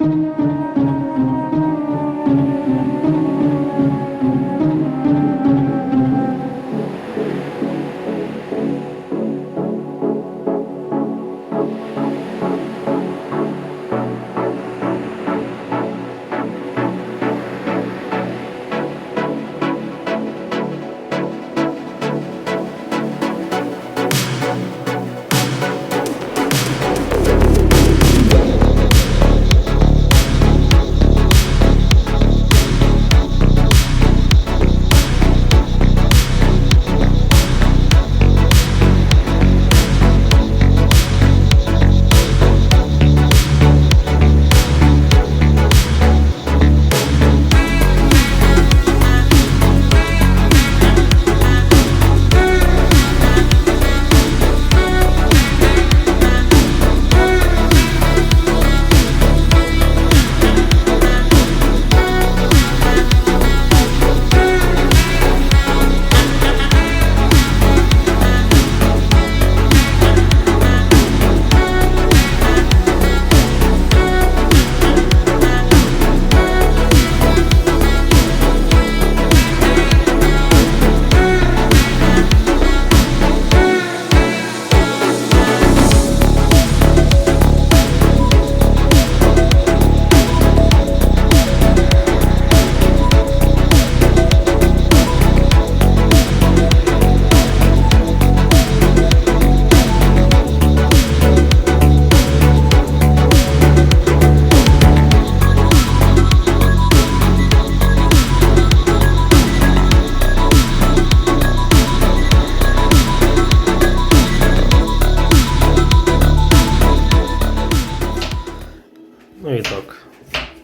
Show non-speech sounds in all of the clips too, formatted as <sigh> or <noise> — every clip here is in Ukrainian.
Ну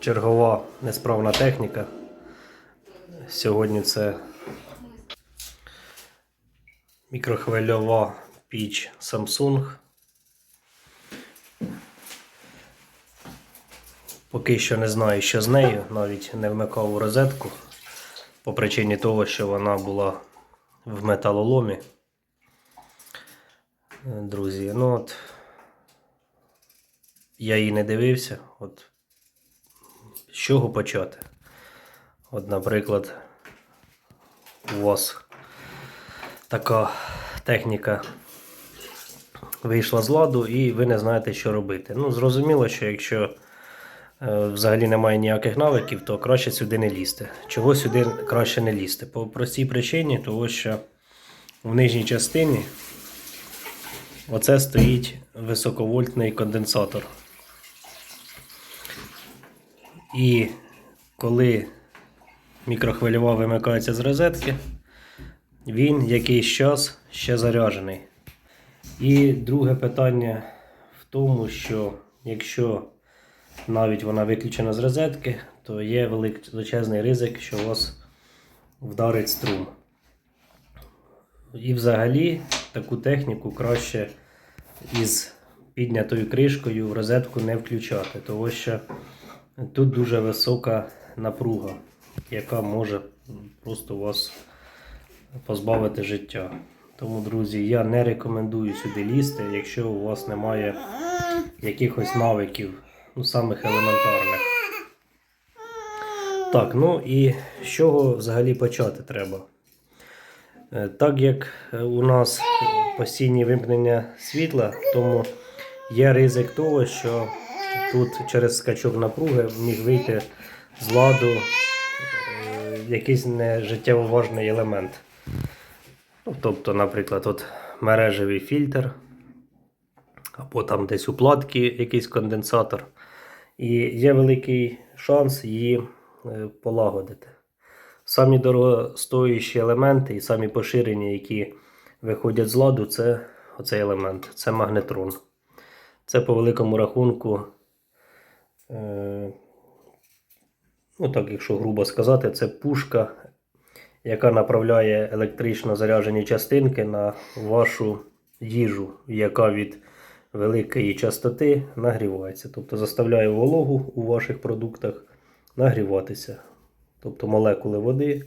чергова несправна техніка. Сьогодні це мікрохвильова піч Samsung. Поки що не знаю, що з нею, навіть не вмикав у розетку по причині того, що вона була в металоломі. Друзі, ну от я її не дивився. От з чого почати? От, наприклад, у вас така техніка вийшла з ладу і ви не знаєте, що робити. Ну, зрозуміло, що якщо е, взагалі немає ніяких навиків, то краще сюди не лізти. Чого сюди краще не лізти? По простій причині, тому що в нижній частині оце стоїть високовольтний конденсатор. І коли мікрохвильова вимикається з розетки, він якийсь час ще заряджений. І друге питання в тому, що якщо навіть вона виключена з розетки, то є величезний ризик, що у вас вдарить струм. І взагалі таку техніку краще із піднятою кришкою в розетку не включати, тому що тут дуже висока напруга, яка може просто вас позбавити життя. Тому, друзі, я не рекомендую сюди лізти, якщо у вас немає якихось навиків, ну, самих елементарних. Так, ну і з чого взагалі почати треба? Е, Так як е, у нас постійні вимкнення світла, тому є ризик того, що тут через скачок напруги міг вийти з ладу е, якийсь нежиттєво важний елемент. Ну, тобто, наприклад, от мережевий фільтр, або там десь у платки якийсь конденсатор. І є великий шанс її е, полагодити. Самі дорогостоящі елементи і самі поширені, які виходять з ладу, це оцей елемент, це магнетрон. Це по великому рахунку, ну так, якщо грубо сказати, це пушка, яка направляє електрично заряджені частинки на вашу їжу, яка від великої частоти нагрівається. Тобто заставляє вологу у ваших продуктах нагріватися. Тобто молекули води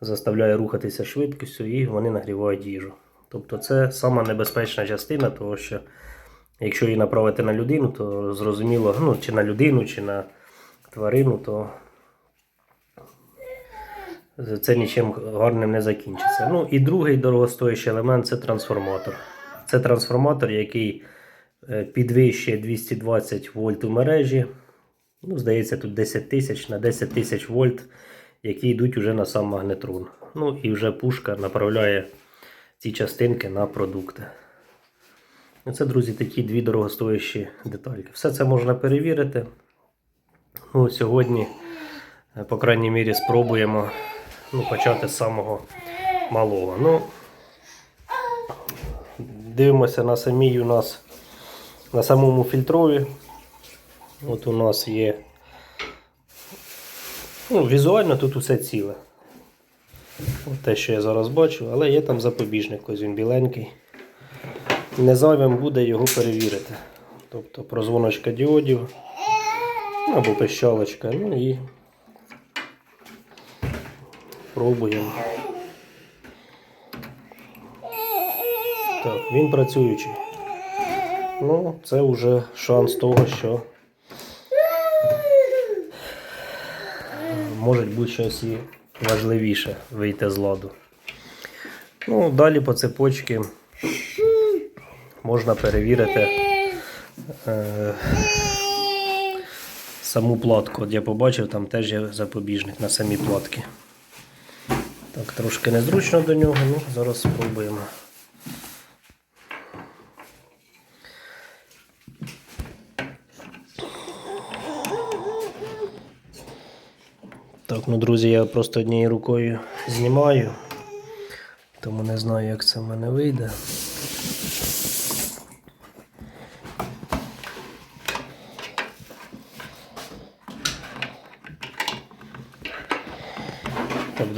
заставляє рухатися швидкістю і вони нагрівають їжу. Тобто це сама небезпечна частина, тому що Якщо її направити на людину, то зрозуміло, ну, чи на людину, чи на тварину, то це нічим гарним не закінчиться. Ну і другий дорогостоящий елемент це трансформатор. Це трансформатор, який е, підвищує 220 вольт у мережі. Ну, здається, тут 10 тисяч на 10 тисяч вольт, які йдуть уже на сам магнетрон. Ну і вже пушка направляє ці частинки на продукти. Це, друзі, такі дві дорогостоящі детальки. Все це можна перевірити. Ну, сьогодні, е, по крайній мірі, спробуємо ну, почати з самого малого. Ну, дивимося на самій у нас на самому фільтрові. От у нас є. Ну, візуально тут усе ціле. От те, що я зараз бачу, але є там запобіжник, ось він біленький. Не зайвим буде його перевірити. Тобто прозвоночка діодів або пищалочка. Ну і пробуємо. Так, він працюючий. Ну, це вже шанс того, що може бути щось і важливіше вийти з ладу. Ну, далі по цепочці можна перевірити е, саму платку. От я побачив, там теж є запобіжник на самій платці. Так, трошки незручно до нього, ну зараз спробуємо. Так, ну друзі, я просто однією рукою знімаю, тому не знаю, як це в мене вийде.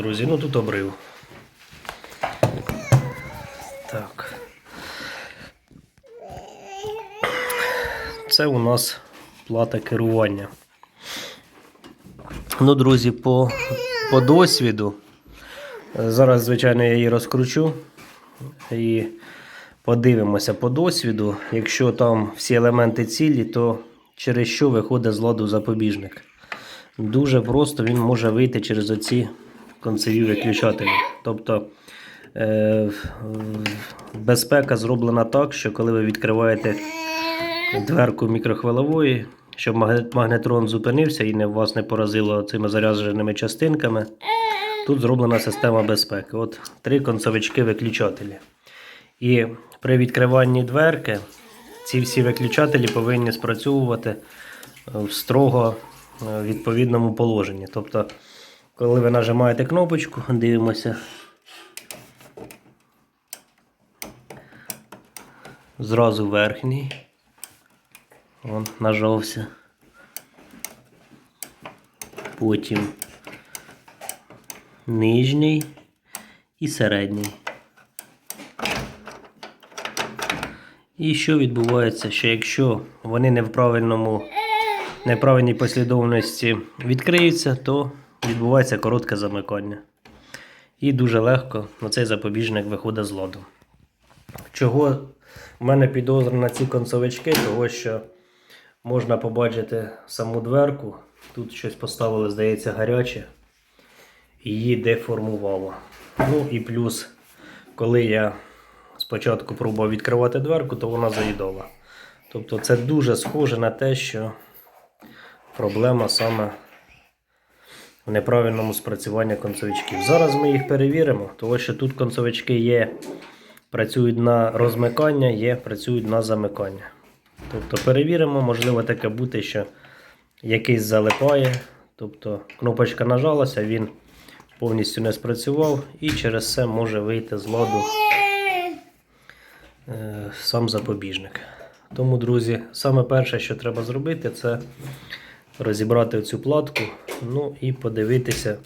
Друзі, ну тут обрив. Так. Це у нас плата керування. Ну, друзі, по, по досвіду. Зараз, звичайно, я її розкручу і подивимося по досвіду. Якщо там всі елементи цілі, то через що виходить з ладу запобіжник. Дуже просто він може вийти через оці концеві виключателі. Тобто е, безпека зроблена так, що коли ви відкриваєте дверку мікрохвилової, щоб магнетрон зупинився і не, вас не поразило цими зарядженими частинками. Тут зроблена система безпеки. От три концовички виключателі. І при відкриванні дверки ці всі виключателі повинні спрацьовувати е, в строго е, відповідному положенні. Тобто, коли ви нажимаєте кнопочку, дивимося. Зразу верхній. Он нажався. Потім нижній і середній. І що відбувається, що якщо вони не в правильному, неправильній послідовності відкриються, то відбувається коротке замикання. І дуже легко на цей запобіжник виходить з ладу. Чого в мене підозра на ці концовички, того що можна побачити саму дверку. Тут щось поставили, здається, гаряче. Її деформувало. Ну і плюс, коли я спочатку пробував відкривати дверку, то вона заїдала. Тобто це дуже схоже на те, що проблема саме в неправильному спрацюванні концовичків. Зараз ми їх перевіримо, тому що тут концовички є, працюють на розмикання, є, працюють на замикання. Тобто перевіримо, можливо таке бути, що якийсь залипає. Тобто кнопочка нажалася, він повністю не спрацював і через це може вийти з ладу е, сам запобіжник. Тому, друзі, саме перше, що треба зробити, це розібрати цю платку, ну і подивитися,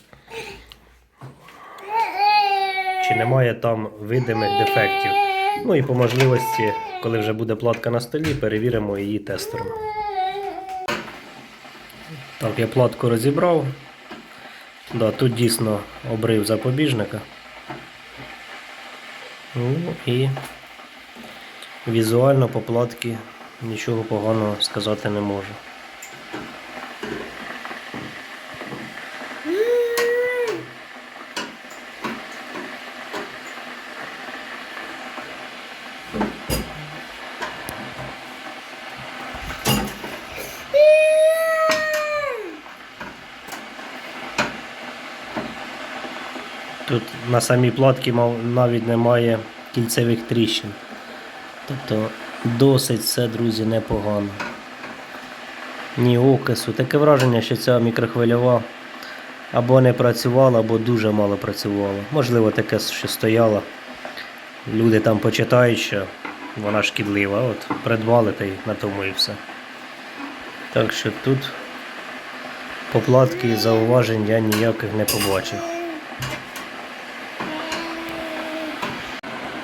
чи немає там видимих дефектів. Ну і по можливості, коли вже буде платка на столі, перевіримо її тестером. Так, я платку розібрав. Да, тут дійсно обрив запобіжника. Ну і візуально по платці нічого поганого сказати не можу. Тут на самій платці навіть немає кільцевих тріщин. Тобто досить все, друзі, непогано. Ні окису. Таке враження, що ця мікрохвильова або не працювала, або дуже мало працювала. Можливо, таке, що стояла. Люди там почитають, що вона шкідлива. От придбали та й на тому і все. Так що тут по платці зауважень я ніяких не побачив.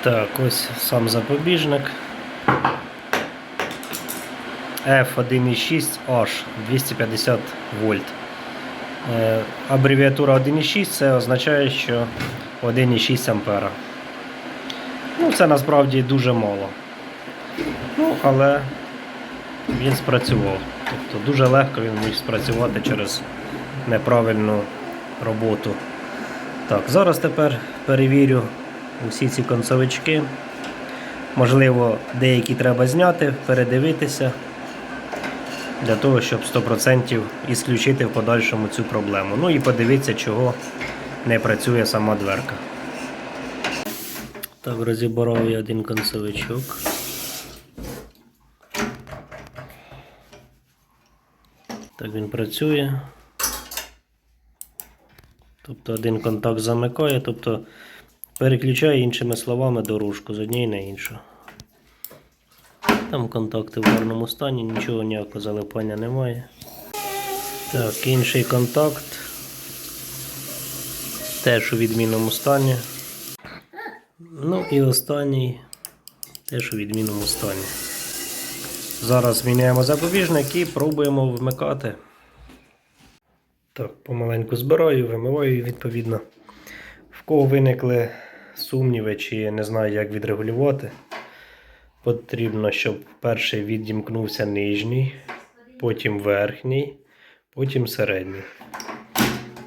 Так, ось сам запобіжник. F1.6H 250 вольт. Е, Абревіатура 1.6 це означає, що 1.6 ампера. Ну, це насправді дуже мало. Ну, але він спрацював. Тобто дуже легко він міг спрацювати через неправильну роботу. Так, зараз тепер перевірю усі ці концовички. Можливо, деякі треба зняти, передивитися, для того, щоб 100% ісключити в подальшому цю проблему. Ну і подивитися, чого не працює сама дверка. Так, розібрав я один концовичок. Так він працює. Тобто один контакт замикає, тобто переключає іншими словами дорожку з однієї на іншу. Там контакти в гарному стані, нічого ніякого залипання немає. Так, інший контакт. Теж у відмінному стані. Ну і останній теж у відмінному стані. Зараз міняємо запобіжник і пробуємо вмикати. Так, помаленьку збираю, вимиваю відповідно. В кого виникли сумніви чи не знаю, як відрегулювати, потрібно, щоб перший відімкнувся нижній, потім верхній, потім середній.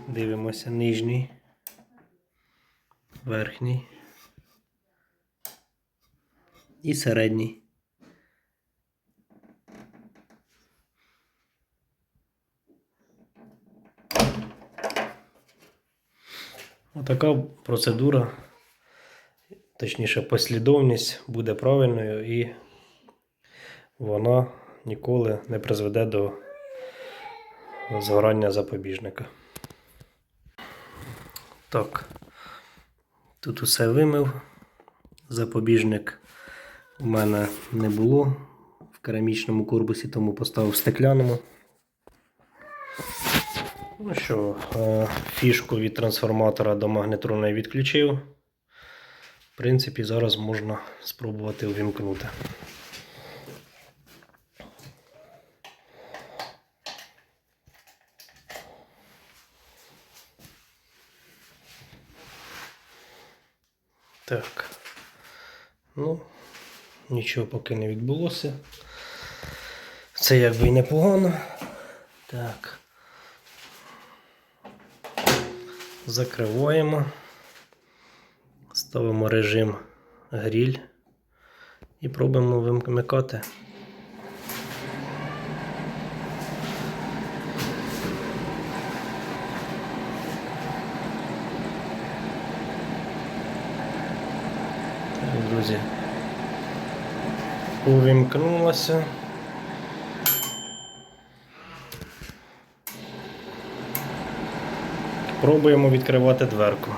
Дивимося нижній, верхній і середній. Отака процедура, точніше, послідовність буде правильною і вона ніколи не призведе до згорання запобіжника. Так, тут усе вимив. Запобіжник у мене не було в керамічному корпусі, тому поставив стекляному. Ну що, е, фішку від трансформатора до магнетроної відключив. В принципі, зараз можна спробувати увімкнути. Так. Ну, нічого поки не відбулося. Це якби і непогано. Так. Закриваємо, ставимо режим гріль і пробуємо вимикати. Так, друзі, увімкнулося. Пробуємо відкривати дверку.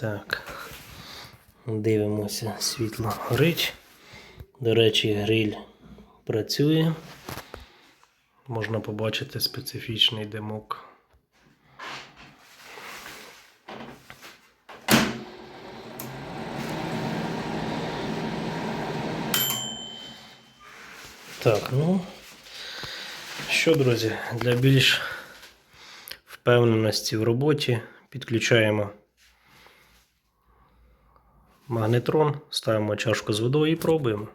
Так. Дивимося, світло горить. До речі, гриль працює. Можна побачити специфічний димок. Так, ну що, друзі, для більш впевненості в роботі підключаємо магнетрон, ставимо чашку з водою і пробуємо.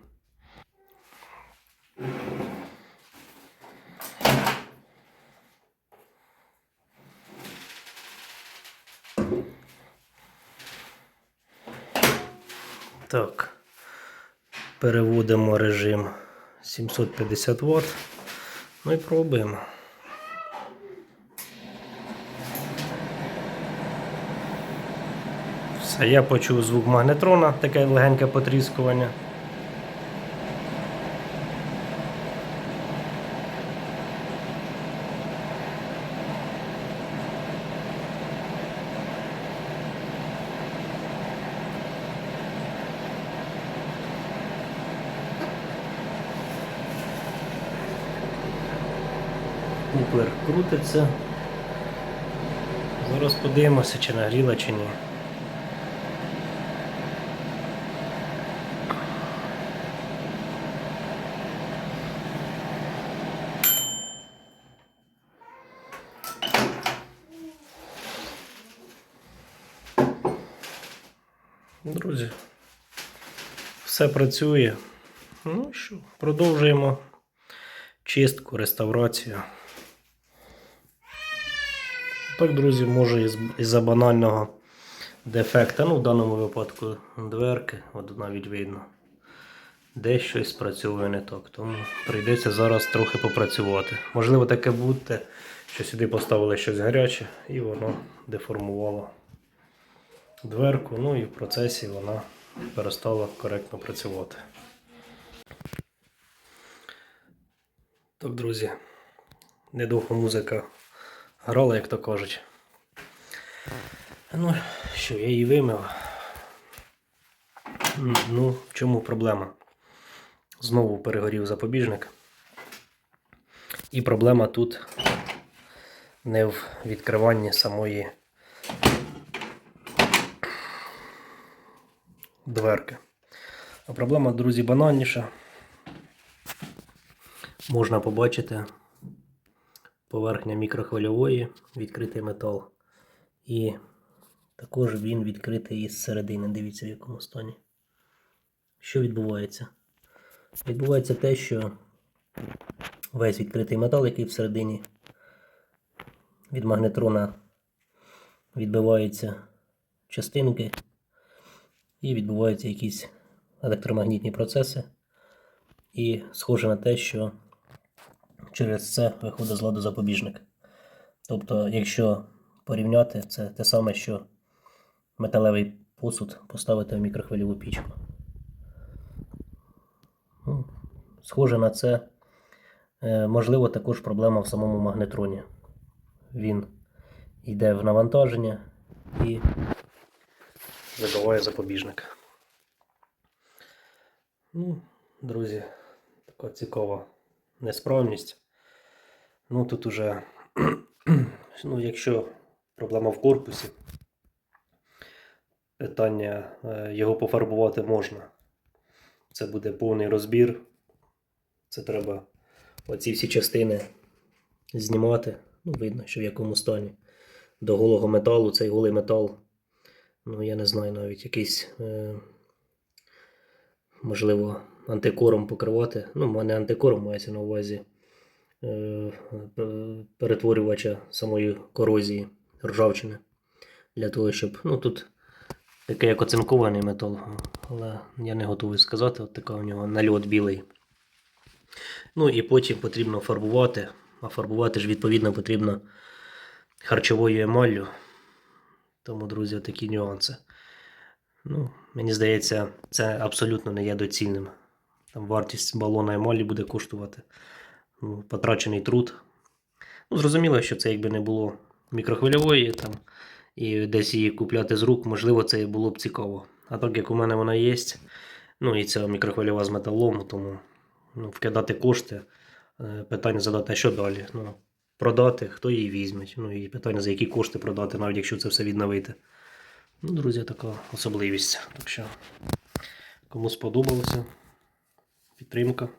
Так. Переводимо режим 750 Вт. Ну і пробуємо. Я почув звук магнетрона, таке легеньке потріскування. Куплер крутиться. Зараз подивимося, чи нагріла, чи ні. Друзі, все працює. Ну що, продовжуємо чистку, реставрацію. Так, друзі, може із- із-за банального дефекта, ну в даному випадку дверки, от навіть видно, де щось спрацьовує не так. Тому прийдеться зараз трохи попрацювати. Можливо, таке буде, що сюди поставили щось гаряче і воно деформувало дверку, ну і в процесі вона перестала коректно працювати. Так, друзі, недовго музика грала, як то кажуть. Ну, що, я її вимив. Ну, в чому проблема? Знову перегорів запобіжник. І проблема тут не в відкриванні самої дверки. А проблема, друзі, банальніша. Можна побачити поверхня мікрохвильової, відкритий метал. І також він відкритий із середини. Дивіться, в якому стані. Що відбувається? Відбувається те, що весь відкритий метал, який всередині від магнетрона відбиваються частинки і відбуваються якісь електромагнітні процеси. І схоже на те, що через це виходить з ладу запобіжник. Тобто, якщо порівняти, це те саме, що металевий посуд поставити в мікрохвильову пічку. Ну, схоже на це, Е, можливо, також проблема в самому магнетроні. Він йде в навантаження і вибиває запобіжник. Ну, друзі, така цікава несправність. Ну, тут уже, <clears throat> ну, якщо проблема в корпусі, питання е, його пофарбувати можна. Це буде повний розбір. Це треба оці всі частини знімати. Ну, видно, що в якому стані. До голого металу, цей голий метал. Ну, я не знаю навіть якийсь. Е, можливо, антикором покривати. Ну, в мене антикором мається на увазі е, перетворювача самої корозії ржавчини. Для того, щоб. Ну, тут таке як оцинкований метал, але я не готовий сказати, от така у нього нальот білий. Ну і потім потрібно фарбувати. А фарбувати ж відповідно потрібно харчовою емаллю. Тому, друзі, такі нюанси. Ну, мені здається, це абсолютно не є доцільним. Там вартість балона емалі буде коштувати ну, потрачений труд. Ну, зрозуміло, що це якби не було мікрохвильової там, і десь її купляти з рук, можливо, це і було б цікаво. А так як у мене вона є, ну і ця мікрохвильова з металом, тому ну, вкидати кошти, е, питання задати, а що далі? Ну, продати, хто її візьме. Ну і питання, за які кошти продати, навіть якщо це все відновити. Ну, друзі, така особливість. Так що, кому сподобалося, підтримка.